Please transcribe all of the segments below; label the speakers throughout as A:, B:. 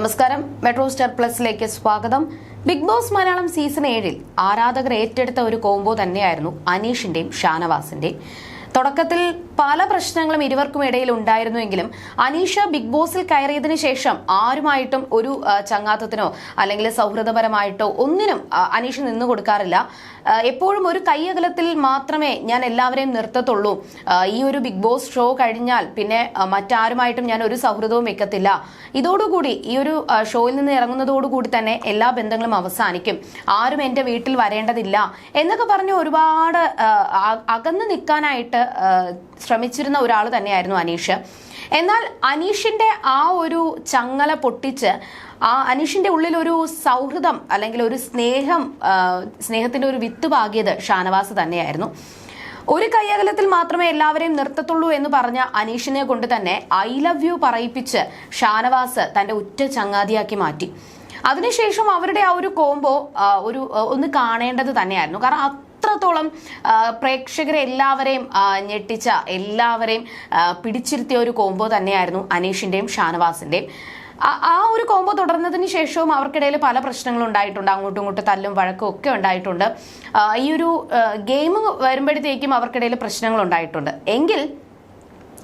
A: നമസ്കാരം. Metro star പ്ലസിലേക്ക് സ്വാഗതം. Big boss Malayalam season ഏഴിൽ ആരാധകർ ഏറ്റെടുത്ത ഒരു കോംബോ തന്നെയായിരുന്നു അനീഷിന്റെയും ഷാനവാസിന്റെയും. തുടക്കത്തിൽ പല പ്രശ്നങ്ങളും ഇരുവർക്കും ഇടയിൽ ഉണ്ടായിരുന്നുവെങ്കിലും അനീഷ ബിഗ് ബോസിൽ കയറിയതിന് ശേഷം ആരുമായിട്ടും ഒരു ചങ്ങാത്തത്തിനോ അല്ലെങ്കിൽ സൗഹൃദപരമായിട്ടോ ഒന്നിനും അനീഷ നിന്നു കൊടുക്കാറില്ല. എപ്പോഴും ഒരു കൈയകലത്തിൽ മാത്രമേ ഞാൻ എല്ലാവരെയും നിർത്തത്തുള്ളൂ. ഈ ഒരു ബിഗ് ബോസ് ഷോ കഴിഞ്ഞാൽ പിന്നെ മറ്റാരുമായിട്ടും ഞാൻ ഒരു സൗഹൃദവും വെക്കത്തില്ല. ഇതോടുകൂടി ഈ ഒരു ഷോയിൽ നിന്ന് ഇറങ്ങുന്നതോടുകൂടി തന്നെ എല്ലാ ബന്ധങ്ങളും അവസാനിക്കും. ആരും എന്റെ വീട്ടിൽ വരേണ്ടതില്ല എന്നൊക്കെ പറഞ്ഞ് ഒരുപാട് അകന്ന് നിൽക്കാനായിട്ട് ശ്രമിച്ചിരുന്ന ഒരാൾ തന്നെയായിരുന്നു അനീഷ്. എന്നാൽ അനീഷിന്റെ ആ ഒരു ചങ്ങല പൊട്ടിച്ച് ആ അനീഷിന്റെ ഉള്ളിൽ ഒരു സൗഹൃദം അല്ലെങ്കിൽ ഒരു സ്നേഹം സ്നേഹത്തിന്റെ ഒരു വിത്ത് പാകിയത് ഷാനവാസ് തന്നെയായിരുന്നു. ഒരു കൈയകലത്തിൽ മാത്രമേ എല്ലാവരെയും നിർത്തത്തുള്ളൂ എന്ന് പറഞ്ഞ അനീഷിനെ കൊണ്ട് തന്നെ ഐ ലവ് യു പറയിപ്പിച്ച് ഷാനവാസ് തന്റെ ഉറ്റ ചങ്ങാതിയാക്കി മാറ്റി. അതിനുശേഷം അവരുടെ ആ ഒരു കോംബോ ഒരു ഒന്ന് കാണേണ്ടത് തന്നെയായിരുന്നു. കാരണം അത്രത്തോളം പ്രേക്ഷകരെ എല്ലാവരെയും ഞെട്ടിച്ച എല്ലാവരെയും പിടിച്ചിരുത്തിയ ഒരു കോംബോ തന്നെയായിരുന്നു അനീഷിന്റെയും ഷാനവാസിന്റെയും. ആ- ആ ഒരു കോംബോ തുടർന്നതിന് ശേഷവും അവർക്കിടയിൽ പല പ്രശ്നങ്ങളും ഉണ്ടായിട്ടുണ്ട് അങ്ങോട്ടും ഇങ്ങോട്ടും തല്ലും വഴക്കും ഒക്കെ ഉണ്ടായിട്ടുണ്ട്. ഈ ഒരു ഗെയിം വരുമ്പോഴത്തേക്കും അവർക്കിടയിൽ പ്രശ്നങ്ങൾ ഉണ്ടായിട്ടുണ്ട് എങ്കിൽ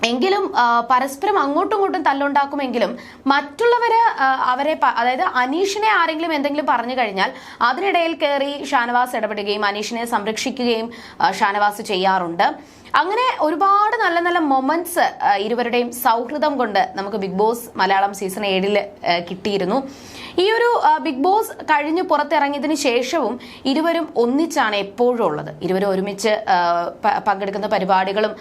A: എങ്കിലും പരസ്പരം അങ്ങോട്ടും ഇങ്ങോട്ടും തല്ലുണ്ടാക്കുമെങ്കിലും മറ്റുള്ളവര് അവരെ അതായത് അനീഷിനെ ആരെങ്കിലും എന്തെങ്കിലും പറഞ്ഞു കഴിഞ്ഞാൽ അതിനിടയിൽ കയറി ഷാനവാസ് ഇടപെടുകയും അനീഷിനെ സംരക്ഷിക്കുകയും ഷാനവാസ് ചെയ്യാറുണ്ട്. അങ്ങനെ ഒരുപാട് നല്ല നല്ല മൊമെന്റ്സ് ഇരുവരുടെയും സൗഹൃദം കൊണ്ട് നമുക്ക് ബിഗ് ബോസ് മലയാളം സീസൺ ഏഴിൽ കിട്ടിയിരുന്നു. ഈ ഒരു ബിഗ് ബോസ് കഴിഞ്ഞ് പുറത്തിറങ്ങിയതിന് ശേഷവും ഇരുവരും ഒന്നിച്ചാണ് എപ്പോഴും ഉള്ളത്. ഇരുവരും ഒരുമിച്ച് പങ്കെടുക്കുന്ന പരിപാടികളും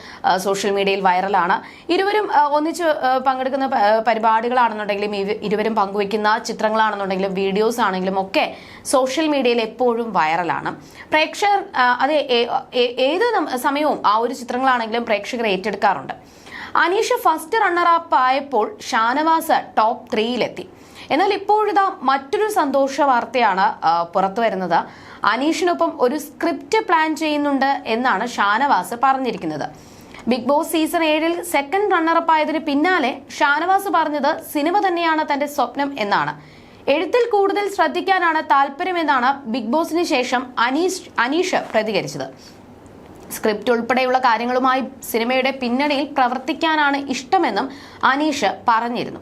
A: സോഷ്യൽ മീഡിയയിൽ വൈറലാണ് ഇരുവരും ഒന്നിച്ച് പങ്കെടുക്കുന്ന പരിപാടികളാണെന്നുണ്ടെങ്കിലും ഇരുവരും പങ്കുവയ്ക്കുന്ന ചിത്രങ്ങളാണെന്നുണ്ടെങ്കിലും വീഡിയോസ് ആണെങ്കിലും ഒക്കെ സോഷ്യൽ മീഡിയയിൽ എപ്പോഴും വൈറലാണ് പ്രേക്ഷകർ അത് ഏത് സമയവും ആ ഒരു ചിത്രങ്ങളാണെങ്കിലും പ്രേക്ഷകർ ഏറ്റെടുക്കാറുണ്ട്. അനീഷ് ഫസ്റ്റ് റണ്ണർ അപ്പ് ആയപ്പോൾ ഷാനവാസ് ടോപ്പ് ത്രീയിലെത്തി എന്നാൽ ഇപ്പോഴിതാ മറ്റൊരു സന്തോഷ വാർത്തയാണ് പുറത്തു വരുന്നത്. അനീഷിനൊപ്പം ഒരു സ്ക്രിപ്റ്റ് പ്ലാൻ ചെയ്യുന്നുണ്ട് എന്നാണ് ഷാനവാസ് പറഞ്ഞിരിക്കുന്നത്. ബിഗ് ബോസ് സീസൺ ഏഴിൽ സെക്കൻഡ് റണ്ണറപ്പ് ആയതിന് പിന്നാലെ ഷാനവാസ് പറഞ്ഞത് സിനിമ തന്നെയാണ് തന്റെ സ്വപ്നം എന്നാണ്. എഴുത്തിൽ കൂടുതൽ ശ്രദ്ധിക്കാനാണ് താല്പര്യമെന്നാണ് ബിഗ് ബോസിന് ശേഷം അനീഷ് അനീഷ് പ്രതികരിച്ചത്. സ്ക്രിപ്റ്റ് ഉൾപ്പെടെയുള്ള കാര്യങ്ങളുമായി സിനിമയുടെ പിന്നണിയിൽ പ്രവർത്തിക്കാനാണ് ഇഷ്ടമെന്നും അനീഷ് പറഞ്ഞിരുന്നു.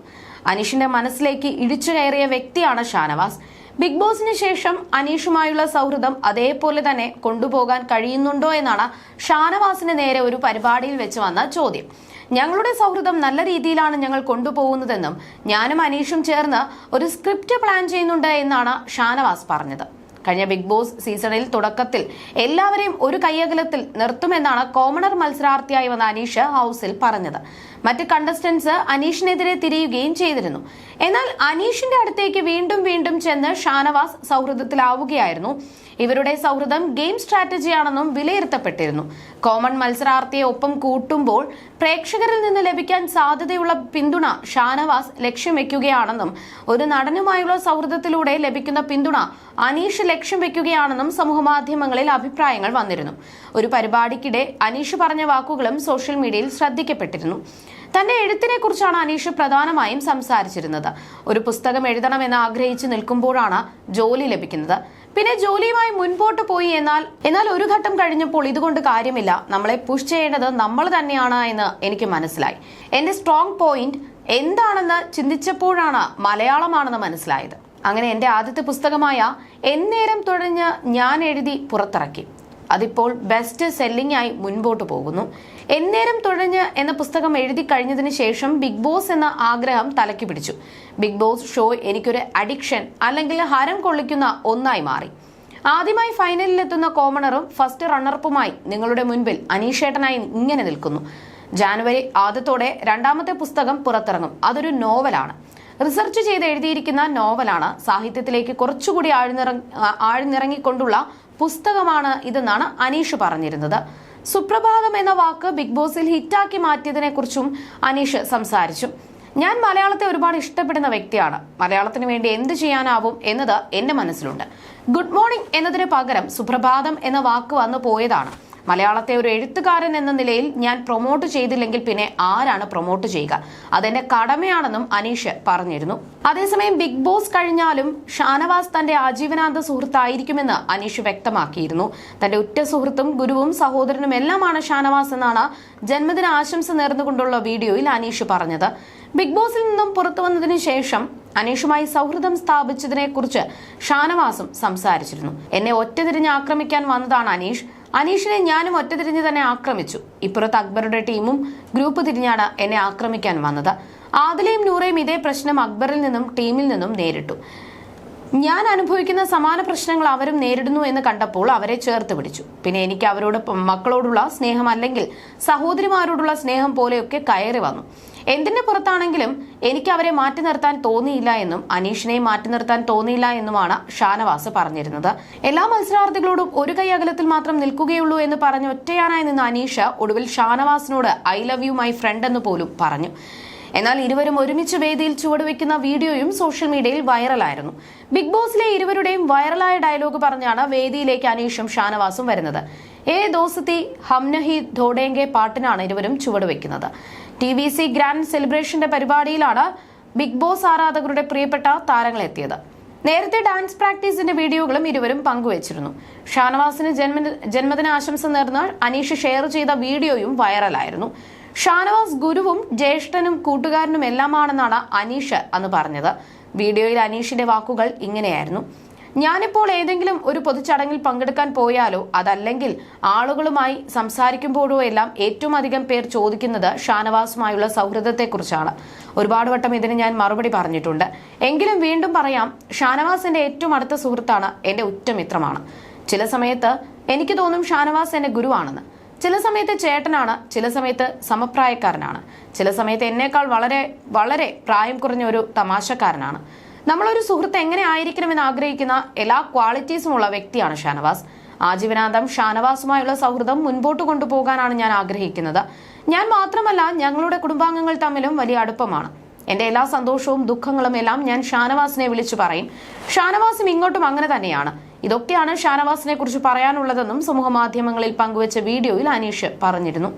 A: അനീഷിന്റെ മനസ്സിലേക്ക് ഇടിച്ചു കയറിയ വ്യക്തിയാണ് ഷാനവാസ്. ബിഗ് ബോസിന് ശേഷം അനീഷുമായുള്ള സൗഹൃദം അതേപോലെ തന്നെ കൊണ്ടുപോകാൻ കഴിയുന്നുണ്ടോ എന്നാണ് ഷാനവാസിന് നേരെ ഒരു പരിപാടിയിൽ വെച്ച് വന്ന ചോദ്യം. ഞങ്ങളുടെ സൗഹൃദം നല്ല രീതിയിലാണ് ഞങ്ങൾ കൊണ്ടുപോകുന്നതെന്നും ഞാനും അനീഷും ചേർന്ന് ഒരു സ്ക്രിപ്റ്റ് പ്ലാൻ ചെയ്യുന്നുണ്ട് എന്നാണ് ഷാനവാസ് പറഞ്ഞത്. കഴിഞ്ഞ ബിഗ് ബോസ് സീസണിൽ തുടക്കത്തിൽ എല്ലാവരെയും ഒരു കയ്യകലത്തിൽ നിർത്തുമെന്നാണ് കോമണർ മത്സരാർത്ഥിയായി വന്ന അനീഷ് ഹൗസിൽ പറഞ്ഞത്. മറ്റ് കണ്ടസ്റ്റൻസ് അനീഷിനെതിരെ തിരിയുകയും ചെയ്തിരുന്നു. എന്നാൽ അനീഷിന്റെ അടുത്തേക്ക് വീണ്ടും വീണ്ടും ചെന്ന് ഷാനവാസ് സൗഹൃദത്തിലാവുകയായിരുന്നു. ഇവരുടെ സൗഹൃദം ഗെയിം സ്ട്രാറ്റജിയാണെന്നും വിലയിരുത്തപ്പെട്ടിരുന്നു. കോമൺ മത്സരാർത്ഥിയെ ഒപ്പം കൂട്ടുമ്പോൾ പ്രേക്ഷകരിൽ നിന്ന് ലഭിക്കാൻ സാധ്യതയുള്ള പിന്തുണ ഷാനവാസ് ലക്ഷ്യം വെക്കുകയാണെന്നും ഒരു നടനുമായുള്ള സൗഹൃദത്തിലൂടെ ലഭിക്കുന്ന പിന്തുണ അനീഷ് ലക്ഷ്യം വെക്കുകയാണെന്നും സമൂഹമാധ്യമങ്ങളിൽ അഭിപ്രായങ്ങൾ വന്നിരുന്നു. ഒരു പരിപാടിക്കിടെ അനീഷ് പറഞ്ഞ വാക്കുകളും സോഷ്യൽ മീഡിയയിൽ ശ്രദ്ധിക്കപ്പെട്ടിരുന്നു. തന്റെ എഴുത്തിനെ കുറിച്ചാണ് അനീഷ് പ്രധാനമായും സംസാരിച്ചിരുന്നത്. ഒരു പുസ്തകം എഴുതണമെന്ന് ആഗ്രഹിച്ചു നിൽക്കുമ്പോഴാണ് ജോലി ലഭിക്കുന്നത്. പിന്നെ ജോലിയുമായി മുൻപോട്ട് പോയി എന്നാൽ എന്നാൽ ഒരു ഘട്ടം കഴിഞ്ഞപ്പോൾ ഇതുകൊണ്ട് കാര്യമില്ല. നമ്മളെ പുഷ് ചെയ്യേണ്ടത് നമ്മൾ തന്നെയാണ് എന്ന് എനിക്ക് മനസ്സിലായി. എന്റെ സ്ട്രോങ് പോയിന്റ് എന്താണെന്ന് ചിന്തിച്ചപ്പോഴാണ് മലയാളമാണെന്ന് മനസ്സിലായത്. അങ്ങനെ എന്റെ ആദ്യത്തെ പുസ്തകമായ എന്നേരം തുഴഞ്ഞ് ഞാൻ എഴുതി പുറത്തിറക്കി. അതിപ്പോൾ ബെസ്റ്റ് സെല്ലിംഗ് ആയി മുൻപോട്ട് പോകുന്നു. എന്നേരം തുഴഞ്ഞ് എന്ന പുസ്തകം എഴുതി കഴിഞ്ഞതിന് ശേഷം ബിഗ് ബോസ് എന്ന ആഗ്രഹം തലയ്ക്ക് പിടിച്ചു. ബിഗ് ബോസ് ഷോ എനിക്കൊരു അഡിക്ഷൻ അല്ലെങ്കിൽ ഹരം കൊള്ളിക്കുന്ന ഒന്നായി മാറി. ആദ്യമായി ഫൈനലിലെത്തുന്ന കോമണറും ഫസ്റ്റ് റണ്ണറപ്പുമായി നിങ്ങളുടെ മുൻപിൽ അനീഷേട്ടനായി ഇങ്ങനെ നിൽക്കുന്നു. ജാനുവരി ആദ്യത്തോടെ രണ്ടാമത്തെ പുസ്തകം പുറത്തിറങ്ങും. അതൊരു നോവലാണ് റിസർച്ച് ചെയ്ത് എഴുതിയിരിക്കുന്ന നോവലാണ് സാഹിത്യത്തിലേക്ക് കുറച്ചുകൂടി ആഴ്ന്നിറ ആഴ്ന്നിറങ്ങിക്കൊണ്ടുള്ള പുസ്തകമാണ് ഇതെന്നാണ് അനീഷ് പറഞ്ഞിരുന്നത്. സുപ്രഭാതം എന്ന വാക്ക് ബിഗ് ബോസിൽ ഹിറ്റാക്കി മാറ്റിയതിനെ കുറിച്ചും അനീഷ് സംസാരിച്ചു. ഞാൻ മലയാളത്തെ ഒരുപാട് ഇഷ്ടപ്പെടുന്ന വ്യക്തിയാണ്. മലയാളത്തിന് വേണ്ടി എന്ത് ചെയ്യാനാവും എന്നത് എന്റെ മനസ്സിലുണ്ട്. ഗുഡ് മോർണിംഗ് എന്നതിന് പകരം സുപ്രഭാതം എന്ന വാക്ക് വന്നു പോയതാണ്. മലയാളത്തെ ഒരു എഴുത്തുകാരൻ എന്ന നിലയിൽ ഞാൻ പ്രൊമോട്ട് ചെയ്തില്ലെങ്കിൽ പിന്നെ ആരാണ് പ്രൊമോട്ട് ചെയ്യുക? അതെന്റെ കടമയാണെന്നും അനീഷ് പറഞ്ഞിരുന്നു. അതേസമയം ബിഗ് ബോസ് കഴിഞ്ഞാലും ഷാനവാസ് തന്റെ ആജീവനാന്ത സുഹൃത്തായിരിക്കുമെന്ന് അനീഷ് വ്യക്തമാക്കിയിരുന്നു. തന്റെ ഉറ്റ സുഹൃത്തും ഗുരുവും സഹോദരനും എല്ലാമാണ് ഷാനവാസ് എന്നാണ് ജന്മദിന ആശംസ നേർന്നുകൊണ്ടുള്ള വീഡിയോയിൽ അനീഷ് പറഞ്ഞത്. ബിഗ് ബോസിൽ നിന്നും പുറത്തു വന്നതിന് ശേഷം അനീഷുമായി സൗഹൃദം സ്ഥാപിച്ചതിനെ കുറിച്ച് ഷാനവാസും സംസാരിച്ചിരുന്നു. എന്നെ ഒറ്റതിരിഞ്ഞ് ആക്രമിക്കാൻ വന്നതാണ് അനീഷ്. അനീഷിനെ ഞാനും ഒറ്റ തിരിഞ്ഞ് തന്നെ ആക്രമിച്ചു. ഇപ്പുറത്ത് അക്ബറുടെ ടീമും ഗ്രൂപ്പ് തിരിഞ്ഞാണ് എന്നെ ആക്രമിക്കാൻ വന്നത്. ആദിലയും നൂറയും ഇതേ പ്രശ്നം അക്ബറിൽ നിന്നും ടീമിൽ നിന്നും നേരിട്ടു. ഞാൻ അനുഭവിക്കുന്ന സമാന പ്രശ്നങ്ങൾ അവരും നേരിടുന്നു എന്ന് കണ്ടപ്പോൾ അവരെ ചേർത്ത് പിടിച്ചു. പിന്നെ എനിക്ക് അവരോട് മക്കളോടുള്ള സ്നേഹം അല്ലെങ്കിൽ സഹോദരിമാരോടുള്ള സ്നേഹം പോലെയൊക്കെ കയറി വന്നു. എന്തിന്റെ പുറത്താണെങ്കിലും എനിക്ക് അവരെ മാറ്റി നിർത്താൻ തോന്നിയില്ല എന്നും അനീഷിനെ മാറ്റി നിർത്താൻ തോന്നിയില്ല എന്നുമാണ് ഷാനവാസ് പറഞ്ഞിരുന്നത്. എല്ലാ മത്സരാർത്ഥികളോടും ഒരു കൈ അകലത്തിൽ മാത്രം നിൽക്കുകയുള്ളൂ എന്ന് പറഞ്ഞ് ഒറ്റയാനായി നിന്ന അനീഷ ഒടുവിൽ ഷാനവാസിനോട് I love you my friend എന്ന് പോലും പറഞ്ഞു. എന്നാൽ ഇരുവരും ഒരുമിച്ച് വേദിയിൽ ചുവടുവെക്കുന്ന വീഡിയോയും സോഷ്യൽ മീഡിയയിൽ വൈറലായിരുന്നു. ബിഗ് ബോസിലെ ഇരുവരുടെയും വൈറലായ ഡയലോഗ് പറഞ്ഞാണ് വേദിയിലേക്ക് അനീഷും ഷാനവാസും വരുന്നത്. ഏ ദോസത്തി ഹംനഹി ധോഡേങ്കെ പാട്ടിനാണ് ഇരുവരും ചുവടുവെക്കുന്നത്. ടി വി സി ഗ്രാൻഡ് സെലിബ്രേഷന്റെ പരിപാടിയിലാണ് ബിഗ് ബോസ് ആരാധകരുടെ പ്രിയപ്പെട്ട താരങ്ങളെത്തിയത് നേരത്തെ ഡാൻസ് പ്രാക്ടീസിന്റെ വീഡിയോകളും ഇരുവരും പങ്കുവച്ചിരുന്നു. ഷാനവാസിന് ജന്മ ജന്മദിന ആശംസ നേർന്ന് അനീഷ് ഷെയർ ചെയ്ത വീഡിയോയും വൈറലായിരുന്നു. ഷാനവാസ് ഗുരുവും ജ്യേഷ്ഠനും കൂട്ടുകാരനും എല്ലാമാണെന്നാണ് അനീഷ് അന്ന് പറഞ്ഞത്. വീഡിയോയിൽ അനീഷിന്റെ വാക്കുകൾ ഇങ്ങനെയായിരുന്നു. ഞാനിപ്പോൾ ഏതെങ്കിലും ഒരു പൊതുചടങ്ങിൽ പങ്കെടുക്കാൻ പോയാലോ അതല്ലെങ്കിൽ ആളുകളുമായി സംസാരിക്കുമ്പോഴോ എല്ലാം ഏറ്റവും അധികം പേർ ചോദിക്കുന്നത് ഷാനവാസുമായുള്ള സൗഹൃദത്തെക്കുറിച്ചാണ്. ഒരുപാട് വട്ടം ഇതിന് ഞാൻ മറുപടി പറഞ്ഞിട്ടുണ്ട്. എങ്കിലും വീണ്ടും പറയാം ഷാനവാസ് എന്റെ ഏറ്റവും അടുത്ത സുഹൃത്താണ് എന്റെ ഉറ്റമിത്രമാണ്. ചില സമയത്ത് എനിക്ക് തോന്നും ഷാനവാസ് എന്റെ ഗുരുവാണെന്ന്. ചില സമയത്ത് ചേട്ടനാണ് ചില സമയത്ത് സമപ്രായക്കാരനാണ്. ചില സമയത്ത് എന്നേക്കാൾ വളരെ വളരെ പ്രായം കുറഞ്ഞ ഒരു തമാശക്കാരനാണ്. നമ്മളൊരു സുഹൃത്ത് എങ്ങനെ ആയിരിക്കണമെന്ന് ആഗ്രഹിക്കുന്ന എല്ലാ ക്വാളിറ്റീസും ഉള്ള വ്യക്തിയാണ് ഷാനവാസ്. ആജീവനാന്തം ഷാനവാസുമായുള്ള സൗഹൃദം മുൻപോട്ട് കൊണ്ടുപോകാനാണ് ഞാൻ ആഗ്രഹിക്കുന്നത്. ഞാൻ മാത്രമല്ല ഞങ്ങളുടെ കുടുംബാംഗങ്ങൾ തമ്മിലും വലിയ അടുപ്പമാണ്. എന്റെ എല്ലാ സന്തോഷവും ദുഃഖങ്ങളും എല്ലാം ഞാൻ ഷാനവാസിനെ വിളിച്ചു പറയും. ഷാനവാസും ഇങ്ങോട്ടും അങ്ങനെ തന്നെയാണ്. ഇതൊക്കെയാണ് ഷാനവാസിനെ കുറിച്ച് പറയാനുള്ളതെന്നും സമൂഹ മാധ്യമങ്ങളിൽ പങ്കുവച്ച വീഡിയോയിൽ അനീഷ് പറഞ്ഞിരുന്നു.